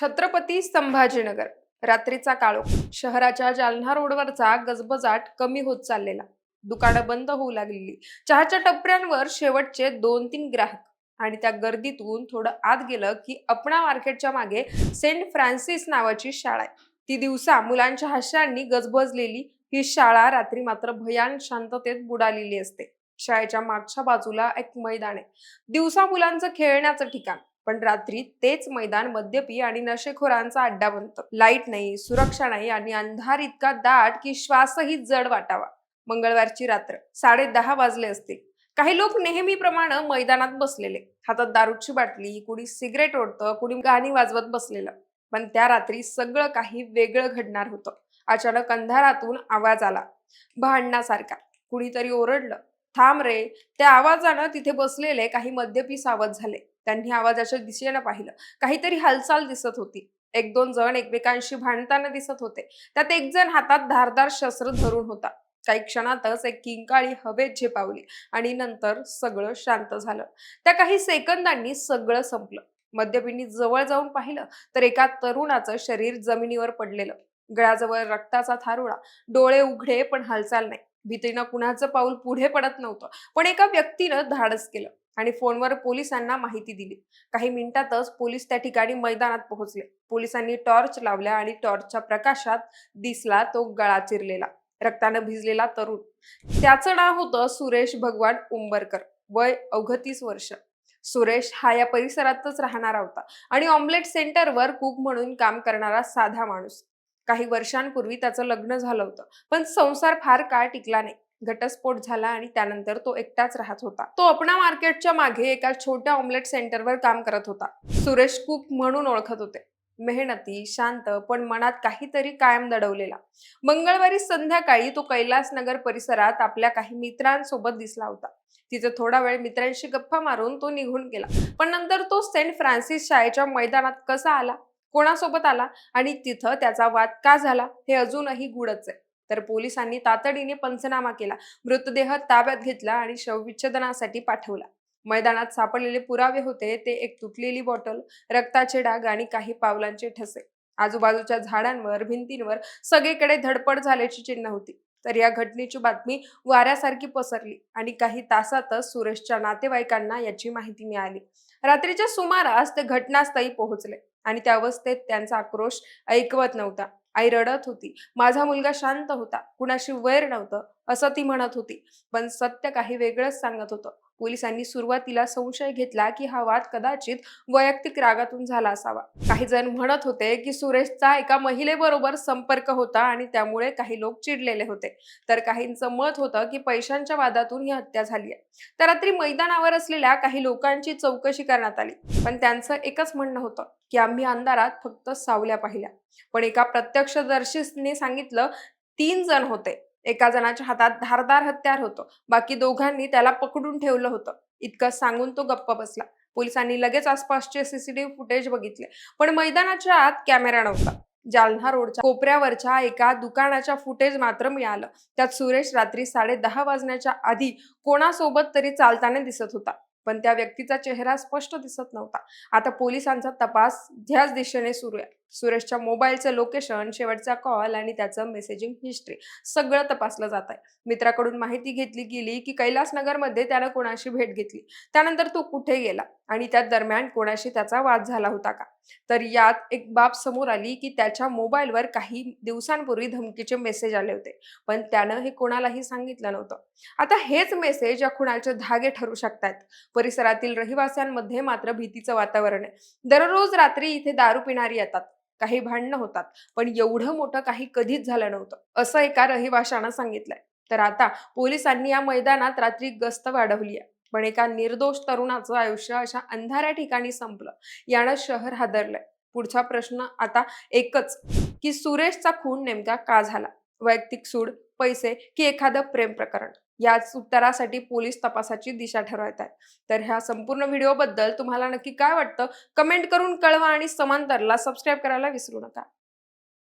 छत्रपती संभाजीनगर रात्रीचा काळो शहराच्या जालना रोडवरचा गजबजाट कमी होत चाललेला. दुकानं बंद होऊ लागलेली. चहाच्या टपऱ्यांवर शेवटचे दोन तीन ग्राहक. आणि त्या गर्दीतून थोडं आत गेलं की अपणा मार्केटच्या मागे सेंट फ्रान्सिस नावाची शाळा आहे. ती दिवसा मुलांच्या हास्यांनी गजबजलेली. ही शाळा रात्री मात्र भयान शांततेत बुडालेली असते. शाळेच्या मागच्या बाजूला एक मैदान आहे. दिवसा मुलांचं खेळण्याचं ठिकाण. पण रात्री तेच मैदान मद्यपी आणि नशेखोरांचा अड्डा बनतं. लाइट नाही सुरक्षा नाही आणि अंधार इतका दाट की श्वासही जड वाटावा. मंगळवारची रात्र साडे दहा वाजले असतील. काही लोक नेहमीप्रमाणे मैदानात बसलेले. हातात दारूची बाटली कुणी सिगरेट ओढतं कुणी गाणी वाजवत बसलेलं. पण त्या रात्री सगळं काही वेगळं घडणार होतं. अचानक अंधारातून आवाज आला. भांडणासारखा. कुणीतरी ओरडलं. थांब रे. त्या आवाजानं तिथे बसलेले काही मद्यपी सावध झाले. त्यांनी आवाजाच्या दिशेनं पाहिलं. काहीतरी हालचाल दिसत होती. एक दोन जण एकमेकांशी भांडताना दिसत होते. त्यात एक जण हातात धारदार शस्त्र धरून होता. काही क्षणातच एक किंकाळी हवेत झेपावली आणि नंतर सगळं शांत झालं. त्या काही सेकंदांनी सगळं संपलं. मद्यपींनी जवळ जाऊन पाहिलं तर एका तरुणाचं शरीर जमिनीवर पडलेलं. गळ्याजवळ रक्ताचा थारोळा. डोळे उघडे पण हालचाल नाही. भीतीनं कुणाचं पाऊल पुढे पडत नव्हतं. पण एका व्यक्तीनं धाडस केलं. आणि फोनवर पोलिसांना माहिती दिली. काही मिनिटातच पोलीस त्या ठिकाणी मैदानात पोहोचले. पोलिसांनी टॉर्च लावल्या आणि टॉर्चच्या प्रकाशात दिसला तो गळा चिरलेला. रक्तानं भिजलेला तरुण. त्याचं नाव होतं सुरेश भगवान उंबरकर. वय अवघतीस वर्ष. सुरेश हा या परिसरातच राहणारा होता आणि ऑमलेट सेंटरवर कुक म्हणून काम करणारा साधा माणूस. काही वर्षांपूर्वी त्याचं लग्न झालं होतं पण संसार फार काळ टिकला नाही. घटस्फोट झाला आणि त्यानंतर तो एकटाच राहत होता. तो अपना मार्केटच्या मागे एका छोट्या ऑमलेट सेंटरवर काम करत होता. सुरेश कुक म्हणून ओळखत होते. मेहनती शांत पण मनात काहीतरी कायम दडवलेला. मंगळवारी संध्याकाळी तो कैलासनगर परिसरात आपल्या काही मित्रांसोबत दिसला होता. तिथे थोडा वेळ मित्रांशी गप्पा मारून तो निघून गेला. पण नंतर तो सेंट फ्रान्सिस शाळेच्या मैदानात कसा आला? कोणासोबत आला? आणि तिथं त्याचा वाद का झाला? हे अजूनही गुडच आहे. तर पोलिसांनी तातडीने पंचनामा केला. मृतदेह ताब्यात घेतला आणि शवविच्छेदनासाठी पाठवला. मैदानात सापडलेले पुरावे होते ते एक तुटलेली बॉटल रक्ताचे डाग आणि काही पावलांचे ठसे. आजूबाजूच्या झाडांवर भिंतींवर सगळीकडे धडपड झाल्याची चिन्ह होती. तर या घटनेची बातमी वाऱ्यासारखी पसरली आणि काही तासातच सुरेशच्या नातेवाईकांना याची माहिती मिळाली. रात्रीच्या सुमारास ते घटनास्थळी पोहोचले आणि त्या अवस्थेत त्यांचा आक्रोश ऐकवत नव्हता. आई रडत होती. माझा मुलगा शांत होता. कुणाशी वैर नव्हतं असं ती म्हणत होती. पण सत्य काही वेगळंच सांगत होतं. पोलिसांनी सुरुवातीला संशय घेतला की हा वाद कदाचित वैयक्तिक रागातून झाला असावा. काही जण म्हणत होते की सुरेशचा एका महिलेबरोबर संपर्क होता आणि त्यामुळे काही लोक चिडलेले होते. तर काहींचं मत होतं की पैशांच्या वादातून ही हत्या झाली आहे. तर रात्री मैदानावर असलेल्या काही लोकांची चौकशी करण्यात आली. पण त्यांचं एकच म्हणणं होतं की आम्ही अंधारात फक्त सावल्या पाहिल्या. पण एका प्रत्यक्षदर्शीने सांगितलं तीन जण होते. एका जणाच्या हातात धारदार हत्यार होतं. बाकी दोघांनी त्याला पकडून ठेवलं होतं. इतकं सांगून तो गप्प बसला. पोलिसांनी लगेच आसपासचे सीसीटीव्ही फुटेज बघितले. पण मैदानाच्या आत कॅमेरा नव्हता. जालना रोडच्या कोपऱ्यावरच्या एका दुकानाच्या फुटेज मात्र मिळालं. त्यात सुरेश रात्री साडे दहा वाजण्याच्या आधी कोणासोबत तरी चालताना दिसत होता. पण त्या व्यक्तीचा चेहरा स्पष्ट दिसत नव्हता. आता पोलिसांचा तपास ह्याच दिशेने सुरू आहे. सुरेशच्या मोबाईलचं लोकेशन शेवटचा कॉल आणि त्याचं मेसेजिंग हिस्ट्री सगळं तपासलं जात आहे. मित्राकडून माहिती घेतली गेली की कैलासनगरमध्ये त्यानं कोणाशी भेट घेतली. त्यानंतर तो कुठे गेला आणि त्या दरम्यान कोणाशी त्याचा वाद झाला होता का? तर यात एक बाब समोर आली की त्याच्या मोबाईलवर काही दिवसांपूर्वी धमकीचे मेसेज आले होते. पण त्यानं हे कोणालाही सांगितलं नव्हतं. आता हेच मेसेज या खुणाचे धागे ठरू शकतात परिसरातील रहिवाशांमध्ये मात्र भीतीचं वातावरण आहे. दररोज रात्री इथे दारू पिणारी येतात. काही भांडणं होतात पण एवढं मोठं काही कधीच झालं नव्हतं असं एका रहिवाशानं सांगितलंय. तर आता पोलिसांनी या मैदानात रात्री गस्त वाढवली आहे पण एका निर्दोष तरुणाचं आयुष्य अशा अंधाऱ्या ठिकाणी संपलं यानं शहर हादरलंय. पुढचा प्रश्न आता एकच की सुरेशचा खून नेमका का झाला? वैयक्तिक सूड पैसे की एखादं प्रेम प्रकरण? याच उत्तरासाठी पोलीस तपासाची दिशा ठरवत आहेत. तर ह्या संपूर्ण व्हिडिओबद्दल तुम्हाला नक्की काय वाटतं? कमेंट करून कळवा आणि समांतरला सबस्क्राईब करायला विसरू नका.